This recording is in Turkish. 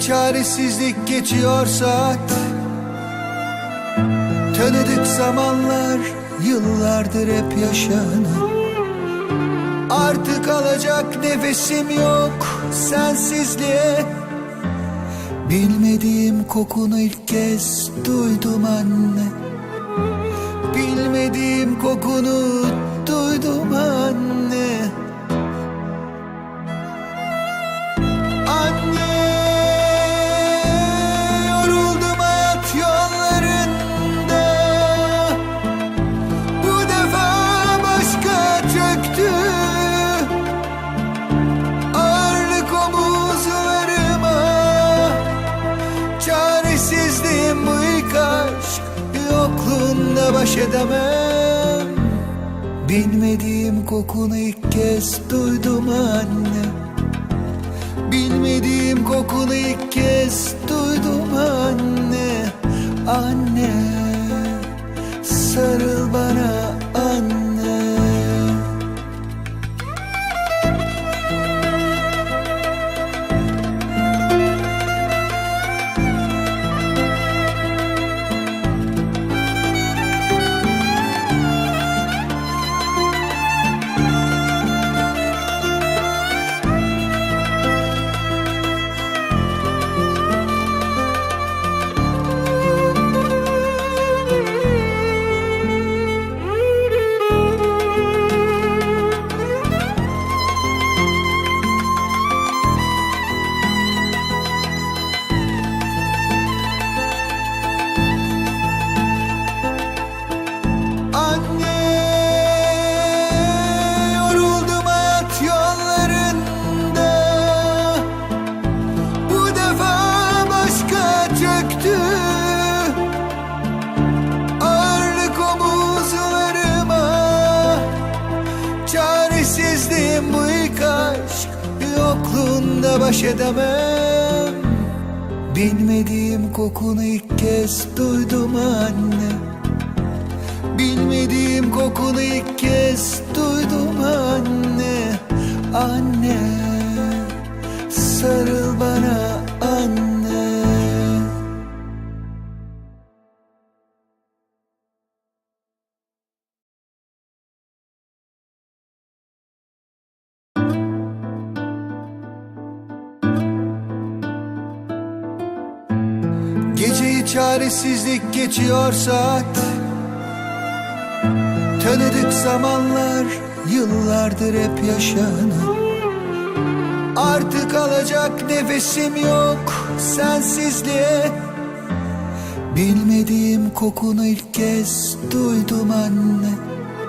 çaresizlik geçiyor saat Tanıdık zamanlar yıllardır hep yaşanan Artık alacak nefesim yok sensizliğe. Bilmediğim kokunu ilk kez duydum anne. Bilmediğim kokunu duydum Baş edemem. Bilmediğim kokunu ilk kez duydum anne. Bilmediğim kokunu ilk kez duydum Yokluğunda baş edemem. Bilmediğim kokunu ilk kez duydum anne. Bilmediğim kokunu ilk kez duydum anne. Anne Geceyi çaresizlik geçiyor saat Tanıdık zamanlar yıllardır hep yaşanan Artık alacak nefesim yok sensizliğe. Bilmediğim kokunu ilk kez duydum anne